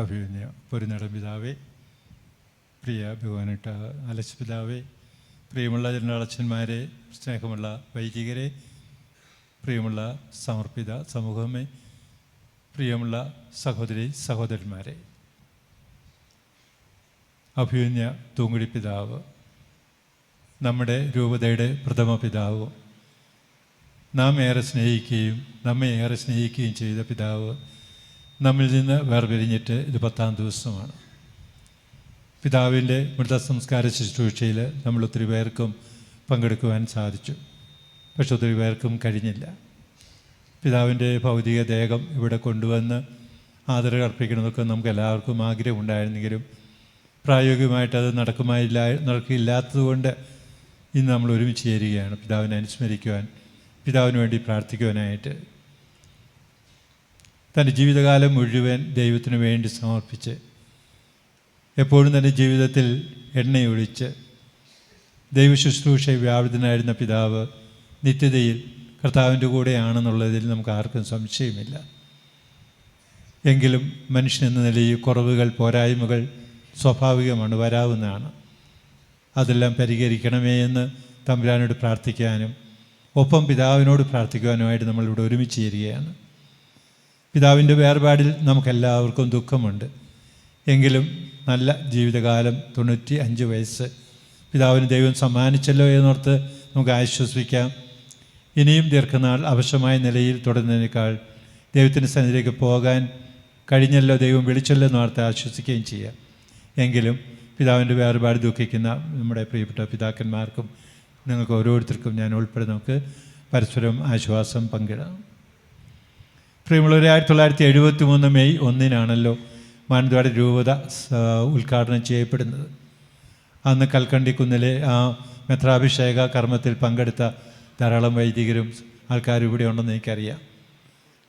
അഭിമന്യ പൊരുന്നട പിതാവേ പ്രിയ ഭഗവാനിട്ട അലച്ച് പിതാവേ പ്രിയമുള്ള ജനറളച്ചന്മാരെ സ്നേഹമുള്ള വൈദികരെ പ്രിയമുള്ള സമർപ്പിത സമൂഹമേ പ്രിയമുള്ള സഹോദരി സഹോദരന്മാരെ. അഭിമന്യ തൂങ്കുടി പിതാവ് നമ്മുടെ രൂപതയുടെ പ്രഥമ പിതാവ് നാം ഏറെ സ്നേഹിക്കുകയും നമ്മെ ഏറെ സ്നേഹിക്കുകയും ചെയ്ത പിതാവ് നമ്മിൽ നിന്ന് വേർപിരിഞ്ഞിട്ട് ഇത് പത്താം ദിവസമാണ്. പിതാവിന്റെ മൃതസംസ്കാര ശുശ്രൂഷയിൽ നമ്മൾ ഒത്തിരി പേർക്കും പങ്കെടുക്കുവാൻ സാധിച്ചു. പക്ഷെ ഒത്തിരി പേർക്കും കഴിഞ്ഞില്ല. പിതാവിന്റെ ഭൗതിക ദേഹം ഇവിടെ കൊണ്ടുവന്ന് ആദരവ് അർപ്പിക്കണമെന്നൊക്കെ നമുക്ക് എല്ലാവർക്കും ആഗ്രഹമുണ്ടായിരുന്നെങ്കിലും പ്രായോഗികമായിട്ട് അത് നടക്കുമായില്ല നടക്കില്ലാത്തതുകൊണ്ട് ഇന്ന് നമ്മൾ ഒരുമിച്ച് ചേരുകയാണ്. പിതാവിനെ അനുസ്മരിക്കുവാൻ പിതാവിന് വേണ്ടി പ്രാർത്ഥിക്കുവാനായിട്ട്. തന്റെ ജീവിതകാലം മുഴുവൻ ദൈവത്തിന് വേണ്ടി സമർപ്പിച്ച് എപ്പോഴും തന്റെ ജീവിതത്തിൽ എണ്ണയൊഴിച്ച് ദൈവശുശ്രൂഷ വ്യാപൃതനായിരുന്ന പിതാവ് നിത്യതയിൽ കർത്താവിന്റെ കൂടെയാണെന്നുള്ളതിൽ നമുക്ക് ആർക്കും സംശയമില്ല. എങ്കിലും മനുഷ്യൻ എന്ന നിലയിൽ കുറവുകൾ പോരായ്മകൾ സ്വാഭാവികമാണ് വരാവുന്നതാണ്. അതെല്ലാം പരിഹരിക്കണമേ എന്ന് തമ്പുരാനോട് പ്രാർത്ഥിക്കാനും ഒപ്പം പിതാവിനോട് പ്രാർത്ഥിക്കുവാനുമായിട്ട് നമ്മളിവിടെ ഒരുമിച്ച് ചേരുകയാണ്. പിതാവിന്റെ വേർപാടിൽ നമുക്കെല്ലാവർക്കും ദുഃഖമുണ്ട്. എങ്കിലും നല്ല ജീവിതകാലം തൊണ്ണൂറ്റി അഞ്ച് വയസ്സ്. പിതാവിന് ദൈവം സമ്മാനിച്ചല്ലോ എന്നോർത്ത് നമുക്ക് ആശ്വസിക്കാം ഇനിയും ദീർഘനാൾ അവശമായ നിലയിൽ തുടരുന്നതിനേക്കാൾ ദൈവത്തിന്റെ സന്നിധിയിലേക്ക് പോകാൻ കഴിഞ്ഞല്ലോ ദൈവം വിളിച്ചല്ലോ എന്നോർത്ത് ആശ്വസിക്കുകയും ചെയ്യാം. എങ്കിലും പിതാവിന്റെ വേർപാട് ദുഃഖിക്കുന്ന നമ്മുടെ പ്രിയപ്പെട്ട പിതാക്കന്മാർക്കും നിങ്ങൾക്ക് ഓരോരുത്തർക്കും ഞാൻ ഉൾപ്പെടെ നമുക്ക് പരസ്പരം ആശ്വാസം പങ്കിടാം. പ്രിയമുള്ളവരെ ആയിരത്തി തൊള്ളായിരത്തി എഴുപത്തി മൂന്ന് മെയ് ഒന്നിനാണല്ലോ മാനന്തവാടി രൂപത ഉദ്ഘാടനം ചെയ്യപ്പെടുന്നത്. അന്ന് കൽക്കണ്ടിക്കുന്നിലെ ആ മെത്രാഭിഷേക കർമ്മത്തിൽ പങ്കെടുത്ത ധാരാളം വൈദികരും ആൾക്കാരും ഇവിടെ ഉണ്ടെന്ന് എനിക്കറിയാം.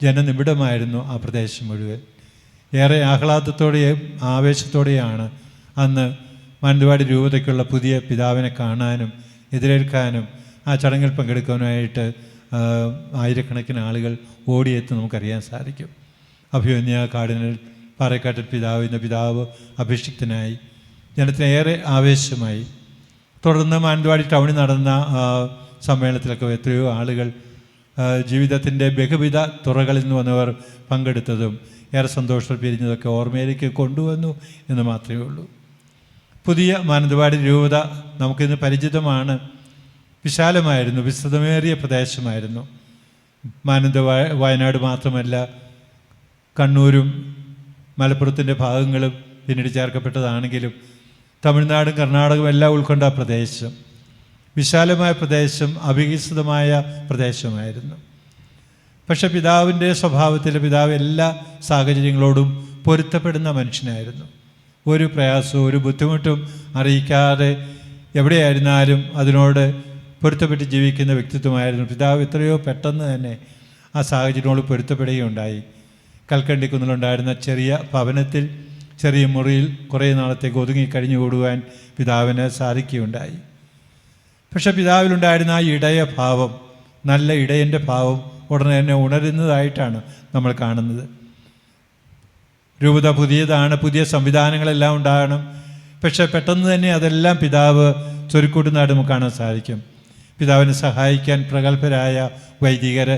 ജനനിബിഡമായിരുന്നു ആ പ്രദേശം മുഴുവൻ. ഏറെ ആഹ്ലാദത്തോടെയും ആവേശത്തോടെയാണ് അന്ന് മാനന്തവാടി രൂപതയ്ക്കുള്ള പുതിയ പിതാവിനെ കാണാനും എതിരേൽക്കാനും ആ ചടങ്ങിൽ പങ്കെടുക്കാനുമായിട്ട് ആയിരക്കണക്കിന് ആളുകൾ ഓടിയെത്തി നമുക്കറിയാൻ സാധിക്കും. അഭിമന്യ കാർഡിനൽ പാറക്കാട്ടിൽ പിതാവ് എന്ന പിതാവ് അഭിഷിക്തനായി. ജനത്തിന് ഏറെ ആവേശമായി. തുടർന്ന് മാനന്തവാടി ടൗണിൽ നടന്ന സമ്മേളനത്തിലൊക്കെ എത്രയോ ആളുകൾ ജീവിതത്തിന്റെ ബഹുവിധ തുറകളിൽ നിന്ന് വന്നവർ പങ്കെടുത്തതും ഏറെ സന്തോഷം പിരിഞ്ഞതൊക്കെ ഓർമ്മയിലേക്ക് കൊണ്ടുവന്നു എന്ന് മാത്രമേ ഉള്ളൂ. പുതിയ മാനന്തവാടി രൂപത നമുക്കിന്ന് പരിചിതമാണ്. വിശാലമായിരുന്നു വിസ്തൃതമേറിയ പ്രദേശമായിരുന്നു. മാനന്ത വയനാട് മാത്രമല്ല കണ്ണൂരും മലപ്പുറത്തിന്റെ ഭാഗങ്ങളും പിന്നീട് ചേർക്കപ്പെട്ടതാണെങ്കിലും തമിഴ്നാടും കർണാടകവും എല്ലാം ഉൾക്കൊണ്ട പ്രദേശം വിശാലമായ പ്രദേശം അവികസിതമായ പ്രദേശമായിരുന്നു. പക്ഷെ പിതാവിന്റെ സ്വഭാവത്തിൽ പിതാവ് എല്ലാ സാഹചര്യങ്ങളോടും പൊരുത്തപ്പെടുന്ന മനുഷ്യനായിരുന്നു. ഒരു പ്രയാസവും ഒരു ബുദ്ധിമുട്ടും അറിയിക്കാതെ എവിടെയായിരുന്നാലും അതിനോട് പൊരുത്തപ്പെട്ട് ജീവിക്കുന്ന വ്യക്തിത്വമായിരുന്നു. പിതാവ് എത്രയോ പെട്ടെന്ന് തന്നെ ആ സാഹചര്യങ്ങളോട് പൊരുത്തപ്പെടുകയുണ്ടായി. കൽക്കണ്ടി കുന്നിലുണ്ടായിരുന്ന ചെറിയ ഭവനത്തിൽ ചെറിയ മുറിയിൽ കുറേ നാളത്തേക്ക് ഒതുങ്ങി കഴിഞ്ഞുകൂടുവാൻ പിതാവിന് സാധിക്കുകയുണ്ടായി. പക്ഷെ പിതാവിലുണ്ടായിരുന്ന ആ ഇടയ ഭാവം നല്ല ഇടയന്റെ ഭാവം ഉടനെ തന്നെ ഉണരുന്നതായിട്ടാണ് നമ്മൾ കാണുന്നത്. രൂപത പുതിയതാണ് പുതിയ സംവിധാനങ്ങളെല്ലാം ഉണ്ടാകണം. പക്ഷെ പെട്ടെന്ന് തന്നെ അതെല്ലാം പിതാവ് ചൊരുക്കൂട്ടുന്നതായിട്ട് നമുക്ക് കാണാൻ സാധിക്കും. പിതാവിനെ സഹായിക്കാൻ പ്രഗത്ഭരായ വൈദികർ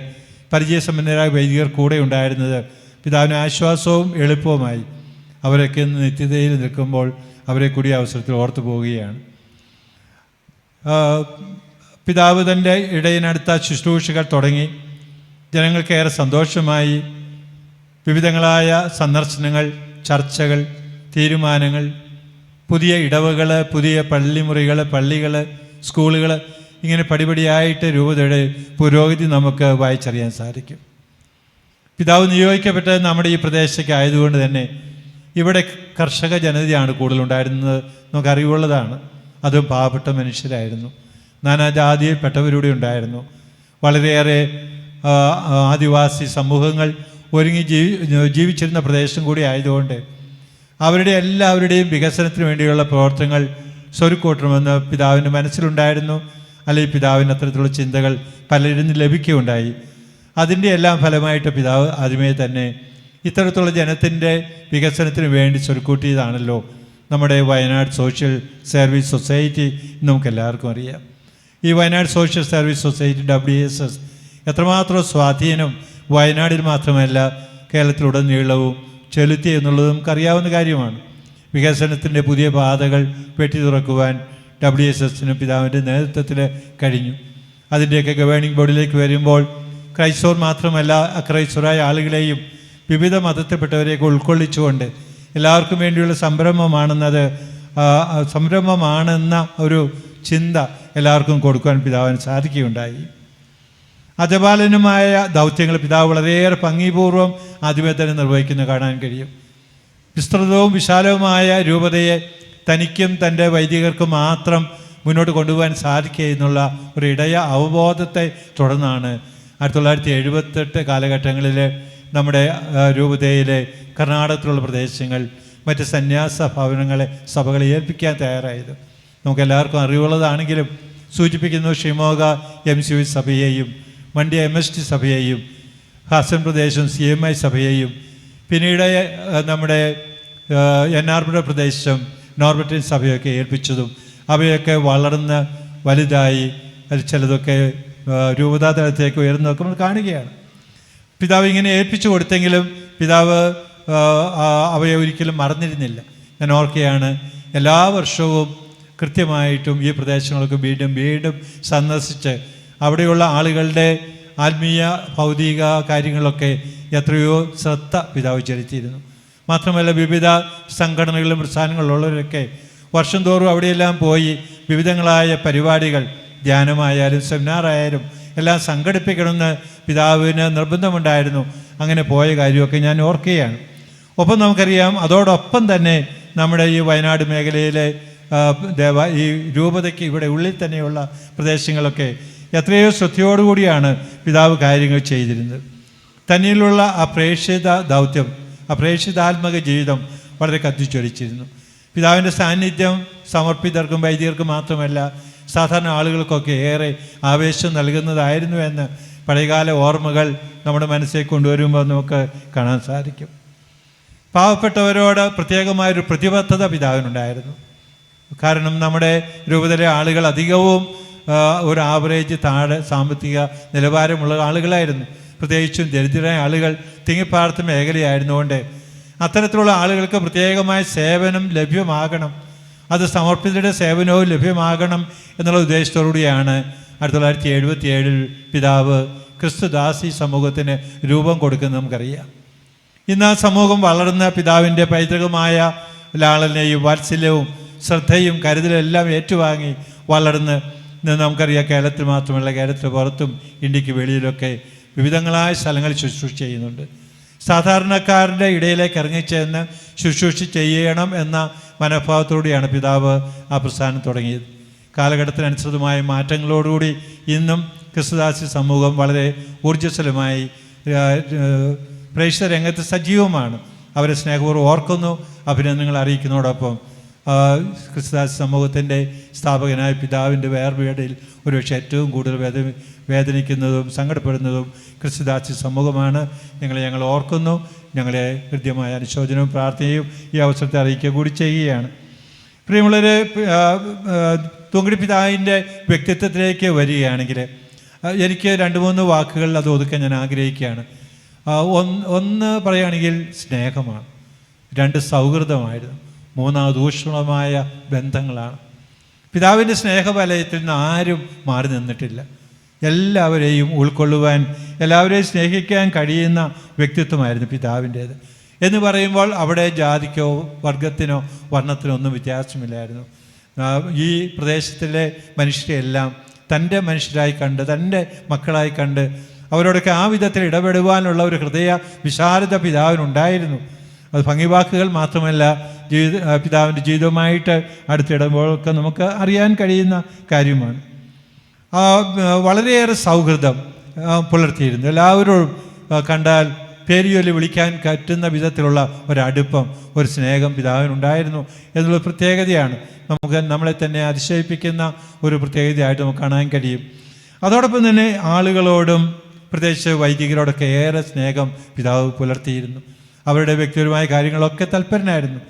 പരിചയസമ്പന്നരായ വൈദികർ കൂടെ ഉണ്ടായിരുന്നത് പിതാവിന് ആശ്വാസവും എളുപ്പവുമായി. അവരൊക്കെ ഇന്ന് നിത്യതയിൽ നിൽക്കുമ്പോൾ അവരെ കൂടി അവസരത്തിൽ ഓർത്തു പോവുകയാണ്. പിതാവ് തന്റെ ഇടയിനടുത്ത ശുശ്രൂഷകൾ തുടങ്ങി. ജനങ്ങൾക്ക് സന്തോഷമായി. വിവിധങ്ങളായ സന്ദർശനങ്ങൾ ചർച്ചകൾ തീരുമാനങ്ങൾ പുതിയ ഇടവകൾ പുതിയ പള്ളിമുറികൾ പള്ളികൾ സ്കൂളുകൾ ഇങ്ങനെ പടിപടിയായിട്ട് രൂപതയുടെ പുരോഗതി നമുക്ക് വായിച്ചറിയാൻ സാധിക്കും. പിതാവ് നിയോഗിക്കപ്പെട്ടത് നമ്മുടെ ഈ പ്രദേശത്തേക്ക് ആയതുകൊണ്ട് തന്നെ ഇവിടെ കർഷക ജനതയാണ് കൂടുതലുണ്ടായിരുന്നത് നമുക്ക് അറിവുള്ളതാണ്. അതും പാവപ്പെട്ട മനുഷ്യരായിരുന്നു. നാനാജാതിയിൽപ്പെട്ടവരൂടെ ഉണ്ടായിരുന്നു. വളരെയേറെ ആദിവാസി സമൂഹങ്ങൾ ഒരുങ്ങി ജീവി ജീവിച്ചിരുന്ന പ്രദേശം കൂടി ആയതുകൊണ്ട് അവരുടെ എല്ലാവരുടെയും വികസനത്തിന് വേണ്ടിയുള്ള പ്രവർത്തനങ്ങൾ സ്വരുക്കൂട്ടണമെന്ന് പിതാവിന്റെ മനസ്സിലുണ്ടായിരുന്നു. അല്ലെങ്കിൽ പിതാവിന് അത്തരത്തിലുള്ള ചിന്തകൾ പലരിൽ നിന്ന് ലഭിക്കുകയുണ്ടായി. അതിന്റെ എല്ലാം ഫലമായിട്ട് പിതാവ് ആദ്യമേ തന്നെ ഇത്തരത്തിലുള്ള ജനത്തിന്റെ വികസനത്തിന് വേണ്ടി ചുരുക്കൂട്ടിയതാണല്ലോ നമ്മുടെ വയനാട് സോഷ്യൽ സർവീസ് സൊസൈറ്റി എന്ന് നമുക്ക് എല്ലാവർക്കും അറിയാം. ഈ Wayanad social service society W S S എത്രമാത്രം സ്വാധീനം വയനാടിൽ മാത്രമല്ല കേരളത്തിലുടനീളവും ചെലുത്തി എന്നുള്ളത് നമുക്കറിയാവുന്ന കാര്യമാണ്. വികസനത്തിന്റെ പുതിയ പാതകൾ വെട്ടി തുറക്കുവാൻ ഡബ്ല്യു എസ് എസിനും പിതാവിന്റെ നേതൃത്വത്തിൽ കഴിഞ്ഞു. അതിന്റെയൊക്കെ ഗവേണിംഗ് ബോർഡിലേക്ക് വരുമ്പോൾ ക്രൈസ്തവർ മാത്രമല്ല അക്രൈസ്തവരായ ആളുകളെയും വിവിധ മതത്തിൽപ്പെട്ടവരെയൊക്കെ ഉൾക്കൊള്ളിച്ചുകൊണ്ട് എല്ലാവർക്കും വേണ്ടിയുള്ള സംരംഭമാണെന്നത് സംരംഭമാണെന്ന ഒരു ചിന്ത എല്ലാവർക്കും കൊടുക്കുവാൻ പിതാവിന് സാധിക്കുകയുണ്ടായി. അജപാലനുമായ ദൗത്യങ്ങൾ പിതാവ് വളരെയേറെ ഭംഗിപൂർവം ആദ്യമേ തന്നെ നിർവഹിക്കുന്ന കാണാൻ കഴിയും. വിസ്തൃതവും വിശാലവുമായ രൂപതയെ തനിക്കും തന്റെ വൈദികർക്കും മാത്രം മുന്നോട്ട് കൊണ്ടുപോകാൻ സാധിക്കുക എന്നുള്ള ഒരു ഇടയ അവബോധത്തെ തുടർന്നാണ് ആയിരത്തി തൊള്ളായിരത്തി എഴുപത്തെട്ട് കാലഘട്ടങ്ങളിൽ നമ്മുടെ രൂപതയിലെ കർണാടകത്തിലുള്ള പ്രദേശങ്ങൾ മറ്റ് സന്യാസ ഭവനങ്ങളെ സഭകളെ ഏൽപ്പിക്കാൻ തയ്യാറായത്. നമുക്കെല്ലാവർക്കും അറിവുള്ളതാണെങ്കിലും സൂചിപ്പിക്കുന്നു ഷിമോഗ എം സി വി സഭയെയും മണ്ഡ്യ എം എസ് ടി സഭയെയും ഹാസൻ പ്രദേശം സി എം ഐ സഭയെയും പിന്നീട് നമ്മുടെ എൻ ആർപുഴ പ്രദേശം നോർബറ്റിൻ സഭയൊക്കെ ഏൽപ്പിച്ചതും അവയൊക്കെ വളർന്ന് വലുതായി അതിൽ ചിലതൊക്കെ രൂപതാതലത്തേക്ക് ഉയർന്നതൊക്കെ നമ്മൾ കാണുകയാണ്. പിതാവ് ഇങ്ങനെ ഏൽപ്പിച്ചു കൊടുത്തെങ്കിലും പിതാവ് അവയെ ഒരിക്കലും മറന്നിരുന്നില്ല. ഞാൻ ഓർക്കുകയാണ് എല്ലാ വർഷവും കൃത്യമായിട്ടും ഈ പ്രദേശങ്ങളൊക്കെ വീണ്ടും വീണ്ടും സന്ദർശിച്ച് അവിടെയുള്ള ആളുകളുടെ ആത്മീയ ഭൗതിക കാര്യങ്ങളൊക്കെ എത്രയോ ശ്രദ്ധ പിതാവ് ചെലുത്തിയിരുന്നു. മാത്രമല്ല വിവിധ സംഘടനകളിലും പ്രസ്ഥാനങ്ങളിലുള്ളവരൊക്കെ വർഷം തോറും അവിടെയെല്ലാം പോയി വിവിധങ്ങളായ പരിപാടികൾ ധ്യാനമായാലും സെമിനാറായാലും എല്ലാം സംഘടിപ്പിക്കണമെന്ന് പിതാവിന് നിർബന്ധമുണ്ടായിരുന്നു. അങ്ങനെ പോയ കാര്യമൊക്കെ ഞാൻ ഓർക്കുകയാണ്. ഒപ്പം നമുക്കറിയാം അതോടൊപ്പം തന്നെ നമ്മുടെ ഈ വയനാട് മേഖലയിലെ ദേവ ഈ രൂപതയ്ക്ക് ഇവിടെ ഉള്ളിൽ തന്നെയുള്ള പ്രദേശങ്ങളൊക്കെ എത്രയോ ശ്രദ്ധയോടുകൂടിയാണ് പിതാവ് കാര്യങ്ങൾ ചെയ്തിരുന്നത്. തന്നിലുള്ള ആ പ്രേക്ഷിത ദൗത്യം ആ പ്രേക്ഷിതാത്മക ജീവിതം വളരെ കത്തിച്ചൊലിച്ചിരുന്നു. പിതാവിന്റെ സാന്നിധ്യം സമർപ്പിതർക്കും വൈദികർക്കും മാത്രമല്ല സാധാരണ ആളുകൾക്കൊക്കെ ഏറെ ആവേശം നൽകുന്നതായിരുന്നു എന്ന് പഴയകാല ഓർമ്മകൾ നമ്മുടെ മനസ്സിലേക്ക് കൊണ്ടുവരുമ്പോൾ നമുക്ക് കാണാൻ സാധിക്കും. പാവപ്പെട്ടവരോട് പ്രത്യേകമായൊരു പ്രതിബദ്ധത പിതാവിനുണ്ടായിരുന്നു. കാരണം നമ്മുടെ രൂപതയിലെ ആളുകൾ അധികവും ഒരു ആവറേജ് താഴെ സാമ്പത്തിക നിലവാരമുള്ള ആളുകളായിരുന്നു. പ്രത്യേകിച്ചും ദരിദ്രരായ ആളുകൾ തിങ്ങിപ്പാർത്ത മേഖലയായിരുന്നുകൊണ്ട് അത്തരത്തിലുള്ള ആളുകൾക്ക് പ്രത്യേകമായ സേവനം ലഭ്യമാകണം. അത് സമർപ്പിതരുടെ സേവനവും ലഭ്യമാകണം എന്നുള്ള ഉദ്ദേശത്തോടുകൂടിയാണ് ആയിരത്തി തൊള്ളായിരത്തി എഴുപത്തി ഏഴിൽ പിതാവ് ക്രിസ്തുദാസി സമൂഹത്തിന് രൂപം കൊടുക്കുന്നത് നമുക്കറിയാം. ഇന്ന് ആ സമൂഹം വളർന്ന പിതാവിന്റെ പൈതൃകമായ ലാളനെയും വാത്സല്യവും ശ്രദ്ധയും കരുതലും എല്ലാം ഏറ്റുവാങ്ങി വളർന്ന് ഇന്ന് നമുക്കറിയാം കേരളത്തിൽ മാത്രമല്ല കേരളത്തിന് പുറത്തും ഇന്ത്യയ്ക്ക് വെളിയിലൊക്കെ വിവിധങ്ങളായ സ്ഥലങ്ങളിൽ ശുശ്രൂഷ ചെയ്യുന്നുണ്ട്. സാധാരണക്കാരുടെ ഇടയിലേക്ക് ഇറങ്ങിച്ചെന്ന് ശുശ്രൂഷ ചെയ്യണം എന്ന മനോഭാവത്തോടെയാണ് പിതാവ് ആ പ്രസ്ഥാനം തുടങ്ങിയത്. കാലഘട്ടത്തിനനുസൃതമായ മാറ്റങ്ങളോടുകൂടി ഇന്നും ക്രിസ്തുദാസി സമൂഹം വളരെ ഊർജസ്വലമായി പ്രേക്ഷക രംഗത്ത് സജീവമാണ്. അവരെ സ്നേഹപൂർവം ഓർക്കുന്നു അഭിനന്ദനങ്ങൾ അറിയിക്കുന്നതോടൊപ്പം ക്രിസ്തുദാസ സമൂഹത്തിന്റെ സ്ഥാപകനായ പിതാവിന്റെ വേർവേടയിൽ ഒരുപക്ഷെ ഏറ്റവും കൂടുതൽ വേദ വേദനിക്കുന്നതും സങ്കടപ്പെടുന്നതും ക്രിസ്തുദാസി സമൂഹമാണ്. നിങ്ങളെ ഞങ്ങൾ ഓർക്കുന്നു. ഞങ്ങളെ ഹൃദ്യമായ അനുശോചനവും പ്രാർത്ഥനയും ഈ അവസരത്തെ അറിയിക്കുക കൂടി ചെയ്യുകയാണ്. പ്രിയമുള്ളവരെ ആ, പിതാവിന്റെ വ്യക്തിത്വത്തിലേക്ക് വരികയാണെങ്കിൽ എനിക്ക് രണ്ട് മൂന്ന് വാക്കുകൾ അത് ഒതുക്കാൻ ഞാൻ ആഗ്രഹിക്കുകയാണ്. ഒന്ന് ഒന്ന് പറയുകയാണെങ്കിൽ സ്നേഹമാണ്. രണ്ട് സൗഹൃദമായിരുന്നു. മൂന്നാമത് ഊഷ്മളമായ ബന്ധങ്ങളാണ്. പിതാവിന്റെ സ്നേഹവലയത്തിൽ നിന്ന് ആരും മാറി നിന്നിട്ടില്ല. എല്ലാവരെയും ഉൾക്കൊള്ളുവാൻ എല്ലാവരെയും സ്നേഹിക്കാൻ കഴിയുന്ന വ്യക്തിത്വമായിരുന്നു പിതാവിന്റേത്. എന്ന് പറയുമ്പോൾ അവിടെ ജാതിക്കോ വർഗത്തിനോ വർണത്തിനോ ഒന്നും വ്യത്യാസമില്ലായിരുന്നു. ഈ പ്രദേശത്തിലെ മനുഷ്യരെല്ലാം തന്റെ മനുഷ്യരായി കണ്ട് തന്റെ മക്കളായി കണ്ട് അവരോടൊക്കെ ആ വിധത്തിൽ ഇടപെടുവാനുള്ള ഒരു ഹൃദയ വിശാലത പിതാവിനുണ്ടായിരുന്നു. അത് ഭംഗിവാക്കുകൾ മാത്രമല്ല ജീവിത പിതാവിന്റെ ജീവിതവുമായിട്ട് അടുത്തിടുമ്പോഴൊക്കെ നമുക്ക് അറിയാൻ കഴിയുന്ന കാര്യമാണ്. വളരെയേറെ സൗഹൃദം പുലർത്തിയിരുന്നു. എല്ലാവരും കണ്ടാൽ പേര് വിളിക്കാൻ പറ്റുന്ന വിധത്തിലുള്ള ഒരടുപ്പം ഒരു സ്നേഹം പിതാവിനുണ്ടായിരുന്നു എന്നുള്ള പ്രത്യേകതയാണ്. നമുക്ക് നമ്മളെ തന്നെ അതിശയിപ്പിക്കുന്ന ഒരു പ്രത്യേകതയായിട്ട് നമുക്ക് കാണാൻ കഴിയും. അതോടൊപ്പം തന്നെ ആളുകളോടും പ്രത്യേകിച്ച് വൈദികരോടൊക്കെ ഏറെ സ്നേഹം പിതാവ് പുലർത്തിയിരുന്നു. അവരുടെ വ്യക്തിപരമായ കാര്യങ്ങളൊക്കെ തൽപരനായിരുന്നു.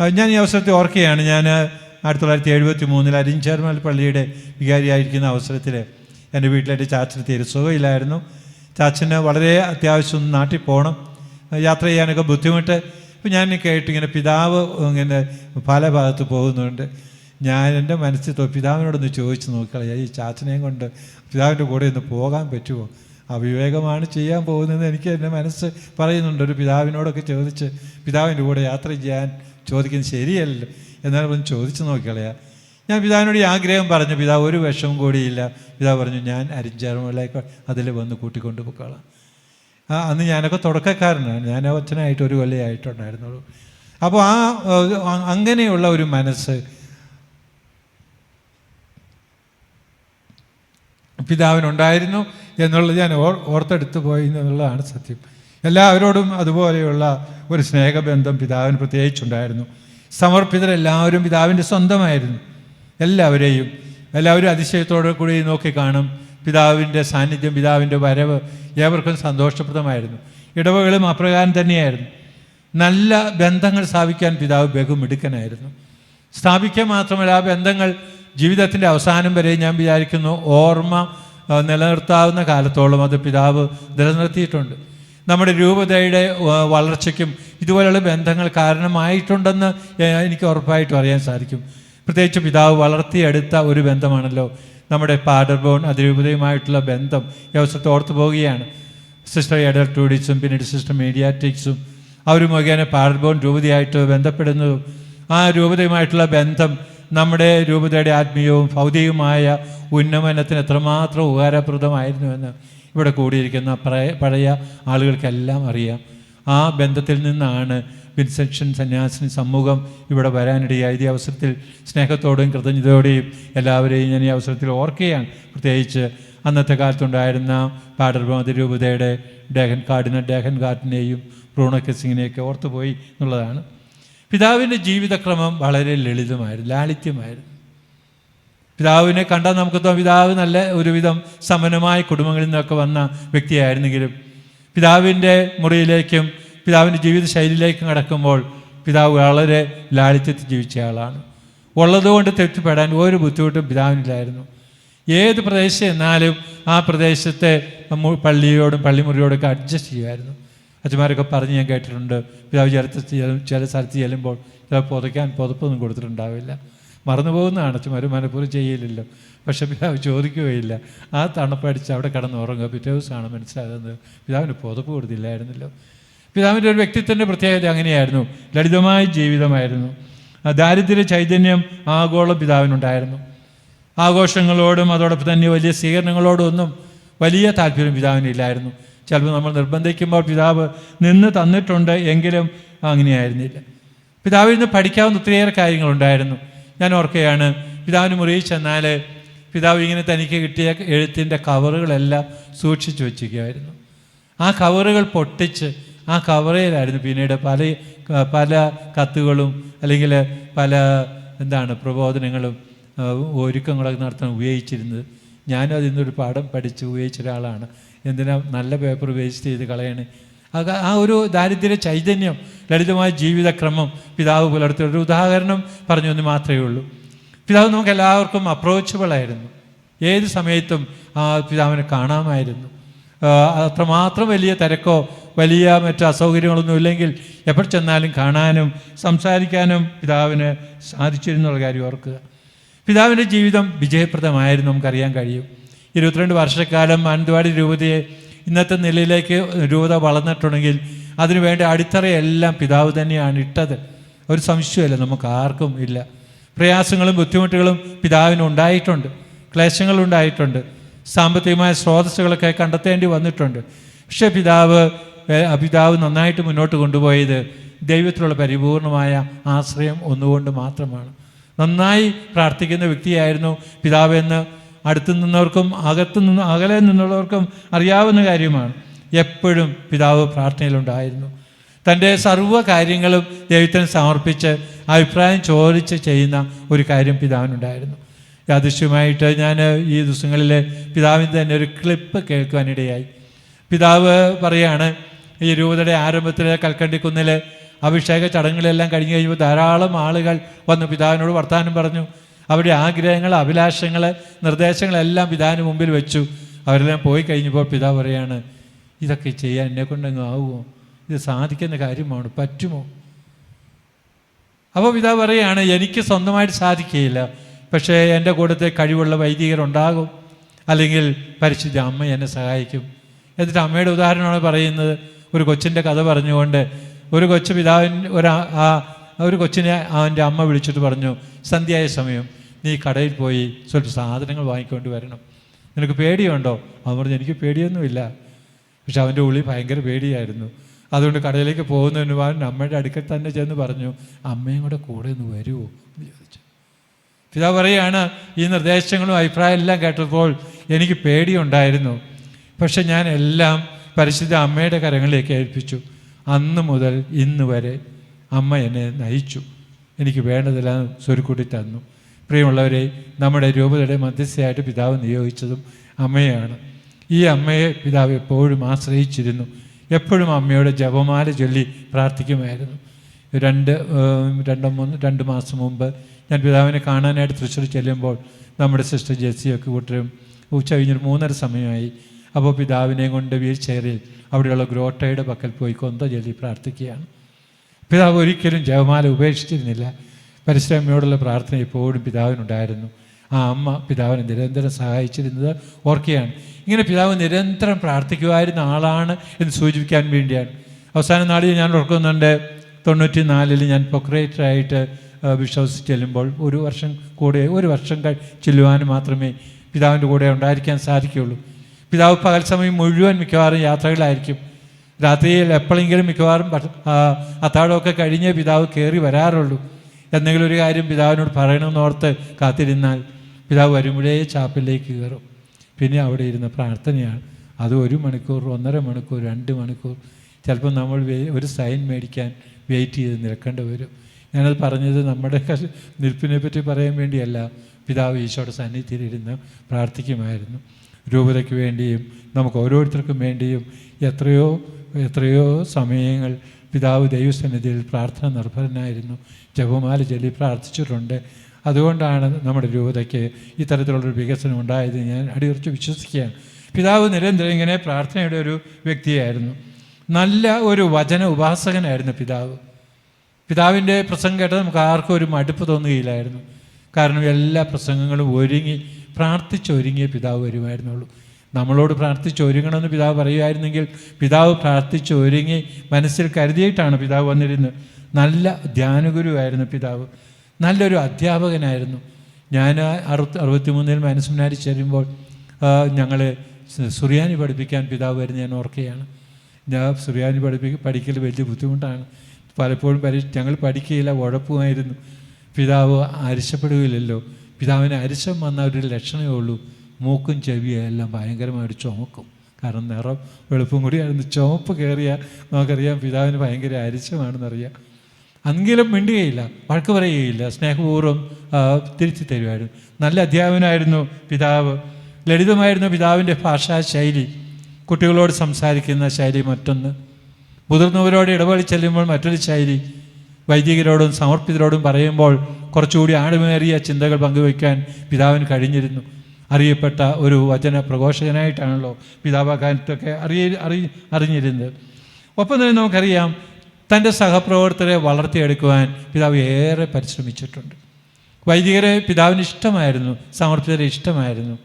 ഞാൻ ഈ അവസരത്തെ ഓർക്കുകയാണ്. ഞാൻ ആയിരത്തി തൊള്ളായിരത്തി എഴുപത്തി മൂന്നിൽ അരിഞ്ചേർമൽ പള്ളിയുടെ വികാരിയായിരിക്കുന്ന അവസരത്തിൽ എന്റെ വീട്ടിലെന്റെ ചാച്ചന് തീരെ സുഖമില്ലായിരുന്നു. ചാച്ചന് വളരെ അത്യാവശ്യം നാട്ടിൽ പോകണം യാത്ര ചെയ്യാനൊക്കെ ബുദ്ധിമുട്ട്. അപ്പോൾ ഞാൻ കേട്ട് ഇങ്ങനെ പിതാവ് ഇങ്ങനെ പല ഭാഗത്ത് പോകുന്നുണ്ട്. ഞാൻ എന്റെ മനസ്സിൽ പിതാവിനോടൊന്ന് ചോദിച്ചു നോക്കളെ ഈ ചാച്ചനെയും കൊണ്ട് പിതാവിന്റെ കൂടെ ഒന്ന് പോകാൻ പറ്റുമോ? അവിവേകമാണ് ചെയ്യാൻ പോകുന്നത് എനിക്ക് എന്റെ മനസ്സ് പറയുന്നുണ്ട്. ഒരു പിതാവിനോടൊക്കെ ചോദിച്ച് പിതാവിന്റെ കൂടെ യാത്ര ചെയ്യാൻ ചോദിക്കുന്നത് ശരിയല്ലോ എന്നാലും ഒന്ന് ചോദിച്ചു നോക്കിക്കളയാ. ഞാൻ പിതാവിനോട് ഈ ആഗ്രഹം പറഞ്ഞു പിതാവ് ഒരു വിഷമം കൂടിയില്ല. പിതാവ് പറഞ്ഞു ഞാൻ അരിഞ്ചാറുമലേക്ക് അതിൽ വന്ന് കൂട്ടിക്കൊണ്ട് പോയിക്കോളാം ആ അന്ന് ഞാനൊക്കെ തുടക്കക്കാരനാണ്. ഞാൻ അച്ഛനായിട്ട് ഒരു കൊല്ലയായിട്ടുണ്ടായിരുന്നുള്ളൂ അപ്പോൾ ആ അങ്ങനെയുള്ള ഒരു മനസ്സ് പിതാവിനുണ്ടായിരുന്നു എന്നുള്ളത് ഞാൻ ഓർ ഓർത്തെടുത്ത് പോയി എന്നുള്ളതാണ് സത്യം. എല്ലാവരോടും അതുപോലെയുള്ള ഒരു സ്നേഹബന്ധം പിതാവിന് പ്രത്യേകിച്ചുണ്ടായിരുന്നു. സമർപ്പിതരെല്ലാവരും പിതാവിന്റെ സ്വന്തമായിരുന്നു. എല്ലാവരെയും എല്ലാവരും അതിശയത്തോടെ കൂടി നോക്കി കാണും പിതാവിന്റെ സാന്നിധ്യം പിതാവിന്റെ വരവ് ഏവർക്കും സന്തോഷപ്രദമായിരുന്നു. ഇടവകളും അപ്രകാരം തന്നെയായിരുന്നു. നല്ല ബന്ധങ്ങൾ സ്ഥാപിക്കാൻ പിതാവ് ബഹുമിടുക്കനായിരുന്നു സ്ഥാപിക്കുക മാത്രമല്ല ആ ബന്ധങ്ങൾ ജീവിതത്തിന്റെ അവസാനം വരെ ഞാൻ വിചാരിക്കുന്നു ഓർമ്മ നിലനിർത്താവുന്ന കാലത്തോളം അത് പിതാവ് നിലനിർത്തിയിട്ടുണ്ട്. നമ്മുടെ രൂപതയുടെ വളർച്ചയ്ക്കും ഇതുപോലെയുള്ള ബന്ധങ്ങൾ കാരണമായിട്ടുണ്ടെന്ന് എനിക്ക് ഉറപ്പായിട്ടും അറിയാൻ സാധിക്കും. പ്രത്യേകിച്ച് പിതാവ് വളർത്തിയെടുത്ത ഒരു ബന്ധമാണല്ലോ നമ്മുടെ പാഡർബോൺ അതിരൂപതയുമായിട്ടുള്ള ബന്ധം. ഈ അവസരത്തെ ഓർത്തു പോവുകയാണ്. സിസ്റ്റർ എഡൽട്ടൂഡിസും പിന്നീട് സിസ്റ്റർ മീഡിയാറ്റിക്സും അവർ മുഖേന പാഡർബോൺ രൂപതയായിട്ട് ബന്ധപ്പെടുന്നതും ആ രൂപതയുമായിട്ടുള്ള ബന്ധം നമ്മുടെ രൂപതയുടെ ആത്മീയവും ഭൗതികവുമായ ഉന്നമനത്തിന് എത്രമാത്രം ഉപകാരപ്രദമായിരുന്നുവെന്ന് ഇവിടെ കൂടിയിരിക്കുന്ന പഴയ ആളുകൾക്കെല്ലാം അറിയാം. ആ ബന്ധത്തിൽ നിന്നാണ് വിൻസെക്ഷൻ സന്യാസിനി സമൂഹം ഇവിടെ വരാനിടയായത്. ഈ അവസരത്തിൽ സ്നേഹത്തോടെയും കൃതജ്ഞതയോടെയും എല്ലാവരെയും ഞാൻ ഈ അവസരത്തിൽ ഓർക്കുകയാണ്. പ്രത്യേകിച്ച് അന്നത്തെ കാലത്തുണ്ടായിരുന്ന പാടർബോധ രൂപതയുടെ ഡേഹൻ കാർഡിനെ ഡേഹൻ കാർഡിനെയും ബ്രൂണോ കെസിങ്ങിനെയൊക്കെ ഓർത്തുപോയി എന്നുള്ളതാണ്. പിതാവിന്റെ ജീവിതക്രമം വളരെ ലളിതമായിരുന്നു ലാളിത്യമായിരുന്നു. പിതാവിനെ കണ്ടാൽ നമുക്ക് പിതാവ് നല്ല ഒരുവിധം സമ്പന്നമായ കുടുംബങ്ങളിൽ നിന്നൊക്കെ വന്ന വ്യക്തിയായിരുന്നെങ്കിലും. പിതാവിന്റെ മുറിയിലേക്കും പിതാവിന്റെ ജീവിത ശൈലിയിലേക്കും കടക്കുമ്പോൾ പിതാവ് വളരെ ലാളിത്യത്തിൽ ജീവിച്ച ആളാണ്. ഉള്ളതുകൊണ്ട് തെറ്റുപെടാൻ ഒരു ബുദ്ധിമുട്ടും പിതാവിനില്ലായിരുന്നു. ഏത് പ്രദേശം എന്നാലും ആ പ്രദേശത്തെ പള്ളിയോടും പള്ളിമുറിയോടൊക്കെ അഡ്ജസ്റ്റ് ചെയ്യുമായിരുന്നു. അച്ഛന്മാരൊക്കെ പറഞ്ഞ് ഞാൻ കേട്ടിട്ടുണ്ട് പിതാവ് ചില ചില സ്ഥലത്ത് ചെല്ലുമ്പോൾ പുതയ്ക്കാൻ പുതപ്പൊന്നും കൊടുത്തിട്ടുണ്ടാവില്ല. മറന്നു പോകുന്നതാണ് അച്ഛന്മാർ മനഃപൂർവം ചെയ്യില്ലല്ലോ പക്ഷെ പിതാവ് ചോദിക്കുകയില്ല. ആ തണുപ്പടിച്ച് അവിടെ കിടന്ന് ഉറങ്ങുക. പിറ്റേ ദിവസമാണ് മനസ്സിലാകുന്നത് പിതാവിന് പുതപ്പ് കൊടുത്തില്ലായിരുന്നല്ലോ. പിതാവിന്റെ ഒരു വ്യക്തിത്വത്തിന്റെ പ്രത്യേകത അങ്ങനെയായിരുന്നു. ലളിതമായ ജീവിതമായിരുന്നു. ദാരിദ്ര്യ ചൈതന്യം ആഗോള പിതാവിനുണ്ടായിരുന്നു. ആഘോഷങ്ങളോടും അതോടൊപ്പം തന്നെ വലിയ സ്വീകരണങ്ങളോടും ഒന്നും വലിയ താല്പര്യം പിതാവിനില്ലായിരുന്നു. ചിലപ്പോൾ നമ്മൾ നിർബന്ധിക്കുമ്പോൾ പിതാവ് നിന്ന് തന്നിട്ടുണ്ട് എങ്കിലും അങ്ങനെയായിരുന്നില്ല. പിതാവിൽ നിന്ന് പഠിക്കാവുന്ന ഒത്തിരിയേറെ കാര്യങ്ങളുണ്ടായിരുന്നു. ഞാൻ ഓർക്കുകയാണ് പിതാവിന് മുറിയിൽ ചെന്നാൽ പിതാവ് ഇങ്ങനെ തനിക്ക് കിട്ടിയ എഴുത്തിന്റെ കവറുകളെല്ലാം സൂക്ഷിച്ചു വച്ചിരിക്കുമായിരുന്നു ആ കവറുകൾ പൊട്ടിച്ച് ആ കവറയിലായിരുന്നു പിന്നീട് പല പല കത്തുകളും അല്ലെങ്കിൽ പല എന്താണ് പ്രബോധനങ്ങളും ഒരുക്കങ്ങളൊക്കെ നടത്താൻ ഉപയോഗിച്ചിരുന്നത്. ഞാനും അതിൽ നിന്നൊരു പാഠം പഠിച്ച് ഉപയോഗിച്ച ഒരാളാണ്. എന്തിനാ നല്ല പേപ്പർ വേസ്റ്റ് ചെയ്ത് കളയണേ? ആ ഒരു ദാരിദ്ര്യ ചൈതന്യം ലളിതമായ ജീവിതക്രമം പിതാവ് പുലർത്തിയ ഒരു ഉദാഹരണം പറഞ്ഞു എന്ന് മാത്രമേ ഉള്ളൂ. പിതാവ് നമുക്ക് എല്ലാവർക്കും അപ്രോച്ചബിൾ ആയിരുന്നു. ഏത് സമയത്തും ആ പിതാവിനെ കാണാമായിരുന്നു. അത്രമാത്രം വലിയ തിരക്കോ വലിയ മറ്റു അസൗകര്യങ്ങളൊന്നും ഇല്ലെങ്കിൽ എപ്പോൾ ചെന്നാലും കാണാനും സംസാരിക്കാനും പിതാവിന് സാധിച്ചിരുന്നുള്ള കാര്യം ഓർക്കുക. പിതാവിന്റെ ജീവിതം വിജയപ്രദമായിരുന്നു നമുക്കറിയാൻ കഴിയും. ഇരുപത്തിരണ്ട് വർഷക്കാലം മാനന്തവാടി രൂപതയെ ഇന്നത്തെ നിലയിലേക്ക് രൂപത വളർന്നിട്ടുണ്ടെങ്കിൽ അതിനു വേണ്ട അടിത്തറയെല്ലാം പിതാവ് തന്നെയാണ് ഇട്ടത്. ഒരു സംശയമല്ല നമുക്ക് ആർക്കും ഇല്ല. പ്രയാസങ്ങളും ബുദ്ധിമുട്ടുകളും പിതാവിന് ഉണ്ടായിട്ടുണ്ട് ക്ലേശങ്ങളുണ്ടായിട്ടുണ്ട് സാമ്പത്തികമായ സ്രോതസ്സുകളൊക്കെ കണ്ടെത്തേണ്ടി വന്നിട്ടുണ്ട്. പക്ഷേ പിതാവ് പിതാവ് നന്നായിട്ട് മുന്നോട്ട് കൊണ്ടുപോയത് ദൈവത്തിലുള്ള പരിപൂർണമായ ആശ്രയം ഒന്നുകൊണ്ട് മാത്രമാണ്. നന്നായി പ്രാർത്ഥിക്കുന്ന വ്യക്തിയായിരുന്നു പിതാവെന്ന് അടുത്തു നിന്നവർക്കും അകത്തു നിന്ന് അകലെ നിന്നുള്ളവർക്കും അറിയാവുന്ന കാര്യമാണ്. എപ്പോഴും പിതാവ് പ്രാർത്ഥനയിലുണ്ടായിരുന്നു. തന്റെ സർവ കാര്യങ്ങളും ദൈവത്തിന് സമർപ്പിച്ച് അഭിപ്രായം ചോദിച്ച് ചെയ്യുന്ന ഒരു കാര്യം പിതാവിനുണ്ടായിരുന്നു. യാദൃശ്യമായിട്ട് ഞാൻ ഈ ദിവസങ്ങളിൽ പിതാവിന്റെ തന്നെ ഒരു ക്ലിപ്പ് കേൾക്കുവാനിടയായി. പിതാവ് പറയാണ് ഈ രൂപതയുടെ ആരംഭത്തിലെ കൽക്കണ്ടിക്കുന്നിൽ അഭിഷേക ചടങ്ങുകളെല്ലാം കഴിഞ്ഞ് കഴിയുമ്പോൾ ധാരാളം ആളുകൾ വന്ന് പിതാവിനോട് വർത്തമാനം പറഞ്ഞു. അവരുടെ ആഗ്രഹങ്ങൾ അഭിലാഷങ്ങൾ നിർദ്ദേശങ്ങളെല്ലാം പിതാവിന് മുമ്പിൽ വെച്ചു. അവരെല്ലാം പോയി കഴിഞ്ഞപ്പോൾ പിതാവ് പറയാണ് ഇതൊക്കെ ചെയ്യാൻ എന്നെ കൊണ്ടങ്ങ് ആവുമോ? ഇത് സാധിക്കുന്ന കാര്യമാണ്? പറ്റുമോ? അപ്പോൾ പിതാവ് പറയുകയാണ് എനിക്ക് സ്വന്തമായിട്ട് സാധിക്കുകയില്ല. പക്ഷേ എന്റെ കൂടത്തെ കഴിവുള്ള വൈദികരുണ്ടാകും. അല്ലെങ്കിൽ പരിശുദ്ധ അമ്മ എന്നെ സഹായിക്കും. എന്നിട്ട് അമ്മയുടെ ഉദാഹരണമാണ് പറയുന്നത്. ഒരു കൊച്ചിന്റെ കഥ പറഞ്ഞുകൊണ്ട് ഒരു കൊച്ചു പിതാവിൻ ഒരു ആ- ആ ഒരു കൊച്ചിനെ അവന്റെ അമ്മ വിളിച്ചിട്ട് പറഞ്ഞു സന്ധ്യയായ സമയം നീ കടയിൽ പോയി സ്വല്പ സാധനങ്ങൾ വാങ്ങിക്കൊണ്ട് വരണം. നിനക്ക് പേടിയുണ്ടോ? അവൻ പറഞ്ഞു എനിക്ക് പേടിയൊന്നുമില്ല. പക്ഷെ അവന്റെ ഉള്ളിൽ ഭയങ്കര പേടിയായിരുന്നു. അതുകൊണ്ട് കടയിലേക്ക് പോകുന്നതിന് അവൻ അമ്മയുടെ അടുക്കൽ തന്നെ ചെന്ന് പറഞ്ഞു അമ്മയും കൂടെ കൂടെ ഒന്ന് വരുമോ എന്ന് ചോദിച്ചു. പിതാവ് പറയുകയാണ് ഈ നിർദ്ദേശങ്ങളും അഭിപ്രായം എല്ലാം കേട്ടപ്പോൾ എനിക്ക് പേടിയുണ്ടായിരുന്നു. പക്ഷെ ഞാൻ എല്ലാം പരിശുദ്ധ അമ്മയുടെ കരങ്ങളിലേക്ക് ഏൽപ്പിച്ചു. അന്ന് മുതൽ ഇന്ന് വരെ അമ്മ എന്നെ നയിച്ചു. എനിക്ക് വേണ്ടതെല്ലാം സ്വരുക്കൂട്ടി തന്നു. പ്രിയമുള്ളവരെ നമ്മുടെ രൂപതയുടെ മധ്യസ്ഥയായിട്ട് പിതാവ് നിയോഗിച്ചതും അമ്മയാണ്. ഈ അമ്മയെ പിതാവ് എപ്പോഴും ആശ്രയിച്ചിരുന്നു. എപ്പോഴും അമ്മയുടെ ജപമാല ചൊല്ലി പ്രാർത്ഥിക്കുമായിരുന്നു. രണ്ട് രണ്ടോ മൂന്ന് രണ്ട് മാസം മുമ്പ് ഞാൻ പിതാവിനെ കാണാനായിട്ട് തൃശ്ശൂർ ചെല്ലുമ്പോൾ നമ്മുടെ സിസ്റ്റർ ജെസ്സിയൊക്കെ കൂട്ടരും ഉച്ച കഴിഞ്ഞൊരു മൂന്നര സമയമായി. അപ്പോൾ പിതാവിനെ കൊണ്ട് വീൽ ചെയറിൽ അവിടെയുള്ള ഗ്രോട്ടയുടെ പക്കൽ പോയി കൊന്ത ചൊല്ലി പ്രാർത്ഥിക്കുകയാണ്. പിതാവ് ഒരിക്കലും ജപമാല ഉപേക്ഷിച്ചിരുന്നില്ല. പരിശ്രമയോടുള്ള പ്രാർത്ഥന എപ്പോഴും പിതാവിനുണ്ടായിരുന്നു. ആ അമ്മ പിതാവിനെ നിരന്തരം സഹായിച്ചിരുന്നത് ഓർക്കുകയാണ്. ഇങ്ങനെ പിതാവ് നിരന്തരം പ്രാർത്ഥിക്കുമായിരുന്ന ആളാണ് എന്ന് സൂചിപ്പിക്കാൻ വേണ്ടിയാണ്. അവസാന നാളിൽ ഞാൻ ഓർക്കുന്നുണ്ട് തൊണ്ണൂറ്റി നാലിൽ ഞാൻ പൊക്രേറ്ററായിട്ട് വിശ്വസിച്ച് ചെല്ലുമ്പോൾ ഒരു വർഷം കൂടെ ഒരു വർഷം കഴി ചെല്ലുവാനും മാത്രമേ പിതാവിന്റെ കൂടെ ഉണ്ടായിരിക്കാൻ സാധിക്കുകയുള്ളൂ. പിതാവ് പകൽ സമയം മുഴുവൻ മിക്കവാറും യാത്രകളായിരിക്കും രാത്രിയിൽ എപ്പോഴെങ്കിലും മിക്കവാറും അത്താഴമൊക്കെ കഴിഞ്ഞേ പിതാവ് കയറി വരാറുള്ളൂ. എന്തെങ്കിലും ഒരു കാര്യം പിതാവിനോട് പറയണമെന്ന് ഓർത്ത് കാത്തിരുന്നാൽ പിതാവ് വരുമ്പോഴേ ചാപ്പിലേക്ക് കയറും. പിന്നെ അവിടെ ഇരുന്ന് പ്രാർത്ഥനയാണ്. അത് ഒരു മണിക്കൂർ ഒന്നര മണിക്കൂർ രണ്ട് മണിക്കൂർ. ചിലപ്പോൾ നമ്മൾ ഒരു സൈൻ മേടിക്കാൻ വെയിറ്റ് ചെയ്ത് നിൽക്കേണ്ടി വരും. ഞാനത് പറഞ്ഞത് നമ്മുടെ നിൽപ്പിനെ പറ്റി പറയാൻ വേണ്ടിയല്ല. പിതാവ് ഈശോയുടെ സന്നിധിയിലിരുന്ന് പ്രാർത്ഥിക്കുമായിരുന്നു. രൂപതയ്ക്ക് വേണ്ടിയും നമുക്ക് ഓരോരുത്തർക്കും വേണ്ടിയും എത്രയോ എത്രയോ സമയങ്ങൾ പിതാവ് ദൈവസന്നിധിയിൽ പ്രാർത്ഥന നിർഭരനായിരുന്നു. ജപമാല ചൊല്ലി പ്രാർത്ഥിച്ചിട്ടുണ്ട്. അതുകൊണ്ടാണ് നമ്മുടെ രൂപതയ്ക്ക് ഇത്തരത്തിലുള്ളൊരു വികസനം ഉണ്ടായത് ഞാൻ അടിയുറച്ച് വിശ്വസിക്കുകയാണ്. പിതാവ് നിരന്തരം ഇങ്ങനെ പ്രാർത്ഥനയുടെ ഒരു വ്യക്തിയായിരുന്നു. നല്ല ഒരു വചന ഉപാസകനായിരുന്നു പിതാവ്. പിതാവിന്റെ പ്രസംഗം കേട്ടാൽ നമുക്ക് ആർക്കും ഒരു മടുപ്പ് തോന്നുകയില്ലായിരുന്നു. കാരണം എല്ലാ പ്രസംഗങ്ങളും ഒരുങ്ങി പ്രാർത്ഥിച്ചൊരുങ്ങിയ പിതാവ് വരുമായിരുന്നുള്ളൂ. നമ്മളോട് പ്രാർത്ഥിച്ചൊരുങ്ങണമെന്ന് പിതാവ് പറയുമായിരുന്നെങ്കിൽ പിതാവ് പ്രാർത്ഥിച്ചൊരുങ്ങി മനസ്സിൽ കരുതിയിട്ടാണ് പിതാവ് വന്നിരുന്നത്. നല്ല ധ്യാനഗുരുവായിരുന്നു പിതാവ്. നല്ലൊരു അധ്യാപകനായിരുന്നു. ഞാൻ അറുപത്തി അറുപത്തിമൂന്നിൽ മനസ്സുനാരി ചേരുമ്പോൾ ഞങ്ങൾ സുറിയാനി പഠിപ്പിക്കാൻ പിതാവ് വരുന്ന ഞാൻ ഓർക്കുകയാണ്. ഞാൻ സുറിയാനി പഠിപ്പി പഠിക്കൽ വലിയ ബുദ്ധിമുട്ടാണ്. പലപ്പോഴും പരി ഞങ്ങൾ പഠിക്കുകയില്ല ഉഴപ്പുമായിരുന്നു. പിതാവ് അരിശപ്പെടുകയില്ലല്ലോ. പിതാവിന് അരിശം വന്ന ഒരു ലക്ഷണമേ ഉള്ളൂ. മൂക്കും ചെവിയും എല്ലാം ഭയങ്കരമായിട്ട് ചുമക്കും. കാരണം നിറം വെളുപ്പും കൂടിയായിരുന്നു ചുവപ്പ് കയറിയാൽ നമുക്കറിയാം പിതാവിന് ഭയങ്കര അരിച്ചമാണെന്നറിയാം. അങ്കിലും മിണ്ടുകയില്ല വഴക്ക് പറയുകയില്ല സ്നേഹപൂർവം തിരിച്ചു തരുമായിരുന്നു. നല്ല അധ്യാപനായിരുന്നു പിതാവ്. ലളിതമായിരുന്നു പിതാവിന്റെ ഭാഷാ ശൈലി. കുട്ടികളോട് സംസാരിക്കുന്ന ശൈലി മറ്റൊന്ന്. മുതിർന്നവരോട് ഇടപെടി ചെല്ലുമ്പോൾ മറ്റൊരു ശൈലി. വൈദികരോടും സമർപ്പിതരോടും പറയുമ്പോൾ കുറച്ചുകൂടി ആടുമേറിയ ചിന്തകൾ പങ്കുവയ്ക്കാൻ പിതാവിന് കഴിഞ്ഞിരുന്നു. അറിയപ്പെട്ട ഒരു വചന പ്രഘോഷകനായിട്ടാണല്ലോ പിതാവ് അറിയ അറി അറിഞ്ഞിരുന്നത്. ഒപ്പം തന്നെ നമുക്കറിയാം തന്റെ സഹപ്രവർത്തകരെ വളർത്തിയെടുക്കുവാൻ പിതാവ് ഏറെ പരിശ്രമിച്ചിട്ടുണ്ട്. വൈദികരെ പിതാവിന് ഇഷ്ടമായിരുന്നു സമർപ്പിതരെ ഇഷ്ടമായിരുന്നു.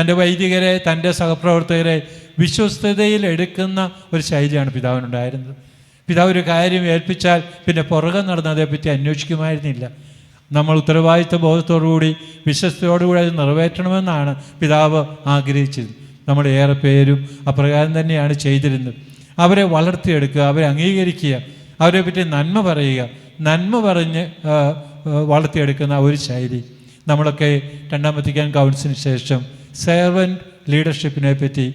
തന്റെ വൈദികരെ തന്റെ സഹപ്രവർത്തകരെ വിശ്വസ്തതയിൽ എടുക്കുന്ന ഒരു ശൈലിയാണ് പിതാവിനുണ്ടായിരുന്നത്. പിതാവ് ഒരു കാര്യം ഏൽപ്പിച്ചാൽ പിന്നെ പുറകെ നടന്ന് അതേപ്പറ്റി അന്വേഷിക്കുമായിരുന്നില്ല. നമ്മൾ ഉത്തരവാദിത്വ ബോധത്തോടുകൂടി വിശ്വസ്തയോടുകൂടി അത് നിറവേറ്റണമെന്നാണ് പിതാവ് ആഗ്രഹിച്ചത്. നമ്മൾ ഏറെ പേരും അപ്രകാരം തന്നെയാണ് ചെയ്തിരുന്നത്. അവരെ വളർത്തിയെടുക്കുക അവരെ അംഗീകരിക്കുക അവരെ പറ്റി നന്മ പറയുക. നന്മ പറഞ്ഞ് വളർത്തിയെടുക്കുന്ന ഒരു ശൈലി. നമ്മളൊക്കെ രണ്ടാം വത്തിക്കാൻ കൗൺസിലിന് ശേഷം സെർവന്റ് ലീഡർഷിപ്പിനെ പറ്റി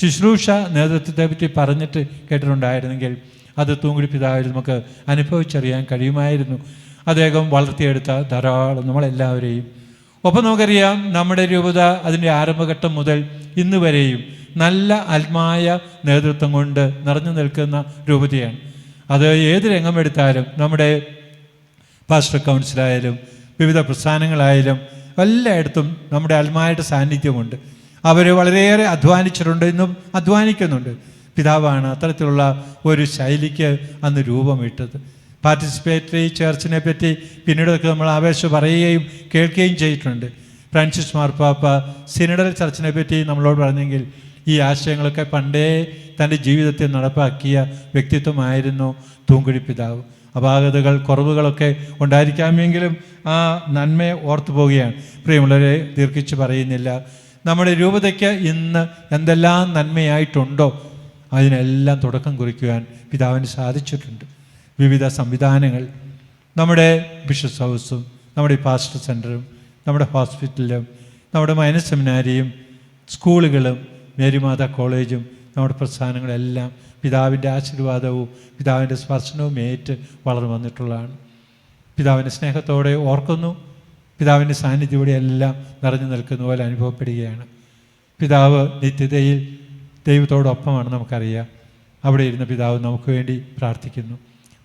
ശുശ്രൂഷ നേതൃത്വത്തെ പറ്റി പറഞ്ഞിട്ട് കേട്ടിട്ടുണ്ടായിരുന്നെങ്കിൽ അത് തൂങ്കുടി പിതാവിൽ നമുക്ക് അനുഭവിച്ചറിയാൻ കഴിയുമായിരുന്നു. അദ്ദേഹം വളർത്തിയെടുത്ത ധാരാളം നമ്മളെല്ലാവരെയും. ഒപ്പം നമുക്കറിയാം നമ്മുടെ രൂപത അതിന്റെ ആരംഭഘട്ടം മുതൽ ഇന്ന് വരെയും നല്ല ആത്മായ നേതൃത്വം കൊണ്ട് നിറഞ്ഞു നിൽക്കുന്ന രൂപതയാണ്. അത് ഏത് രംഗമെടുത്താലും നമ്മുടെ പാസ്റ്റർ കൗൺസിലായാലും വിവിധ പ്രസ്ഥാനങ്ങളായാലും എല്ലായിടത്തും നമ്മുടെ ആത്മായുടെ സാന്നിധ്യമുണ്ട്. അവർ വളരെയേറെ അധ്വാനിച്ചിട്ടുണ്ട് ഇന്നും അധ്വാനിക്കുന്നുണ്ട്. പിതാവാണ് അത്തരത്തിലുള്ള ഒരു ശൈലിക്ക് അന്ന് രൂപമിട്ടത്. പാർട്ടിസിപ്പേറ്ററി ചർച്ചിനെ പറ്റി പിന്നീടൊക്കെ നമ്മൾ ആവേശം പറയുകയും കേൾക്കുകയും ചെയ്തിട്ടുണ്ട്. ഫ്രാൻസിസ് മാർപ്പാപ്പ സിനഡൽ ചർച്ചിനെ പറ്റി നമ്മളോട് പറഞ്ഞെങ്കിൽ ഈ ആശയങ്ങളൊക്കെ പണ്ടേ തന്റെ ജീവിതത്തിൽ നടപ്പാക്കിയ വ്യക്തിത്വമായിരുന്നു തൂങ്കുഴി പിതാവ്. അപാകതകൾ കുറവുകളൊക്കെ ഉണ്ടായിരിക്കാമെങ്കിലും ആ നന്മയെ ഓർത്തു പോവുകയാണ്. പ്രിയമുള്ളവരെ ദീർഘിച്ച് പറയുന്നില്ല. നമ്മുടെ രൂപതയ്ക്ക് ഇന്ന് എന്തെല്ലാം നന്മയായിട്ടുണ്ടോ? അതിനെല്ലാം തുടക്കം കുറിക്കുവാൻ പിതാവിന് സാധിച്ചിട്ടുണ്ട്. വിവിധ സംവിധാനങ്ങൾ നമ്മുടെ ബിഷപ്പ് ഹൗസും നമ്മുടെ പാസ്റ്റർ സെന്ററും നമ്മുടെ ഹോസ്പിറ്റലും നമ്മുടെ മൈന സെമിനാരിയും സ്കൂളുകളും മേരിമാതാ കോളേജും നമ്മുടെ പ്രസ്ഥാനങ്ങളെല്ലാം പിതാവിന്റെ ആശീർവാദവും പിതാവിന്റെ സ്പർശനവും ഏറ്റ് വളർന്നു വന്നിട്ടുള്ളതാണ്. പിതാവിന്റെ സ്നേഹത്തോടെ ഓർക്കുന്നു. പിതാവിന്റെ സാന്നിധ്യം എല്ലാം നിറഞ്ഞു നിൽക്കുന്ന പോലെ അനുഭവപ്പെടുകയാണ്. പിതാവ് നിത്യതയിൽ ദൈവത്തോടൊപ്പമാണ് നമുക്കറിയാം. അവിടെ ഇരുന്ന പിതാവ് നമുക്ക് വേണ്ടി പ്രാർത്ഥിക്കുന്നു.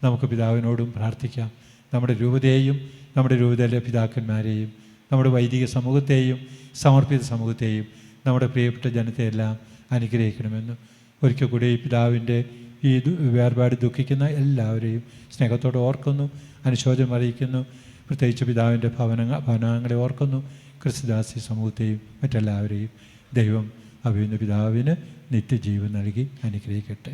നമുക്ക് പിതാവിനോടും പ്രാർത്ഥിക്കാം. നമ്മുടെ രൂപതയെയും നമ്മുടെ രൂപതയിലെ പിതാക്കന്മാരെയും നമ്മുടെ വൈദിക സമൂഹത്തെയും സമർപ്പിത സമൂഹത്തെയും നമ്മുടെ പ്രിയപ്പെട്ട ജനത്തെയെല്ലാം അനുഗ്രഹിക്കണമെന്ന് ഒരിക്കൽ കൂടി പിതാവിന്റെ ഈ വേർപാട് ദുഃഖിക്കുന്ന എല്ലാവരെയും സ്നേഹത്തോടെ ഓർക്കുന്നു അനുശോചനം അറിയിക്കുന്നു പ്രത്യേകിച്ച് പിതാവിന്റെ ഭവനങ്ങൾ ഭവനങ്ങളെ ഓർക്കുന്നു ക്രിസ്തുദാസി സമൂഹത്തെയും മറ്റെല്ലാവരെയും ദൈവം അഭിയുന്ന പിതാവിന് നിത്യജീവൻ നൽകി അനുഗ്രഹിക്കട്ടെ.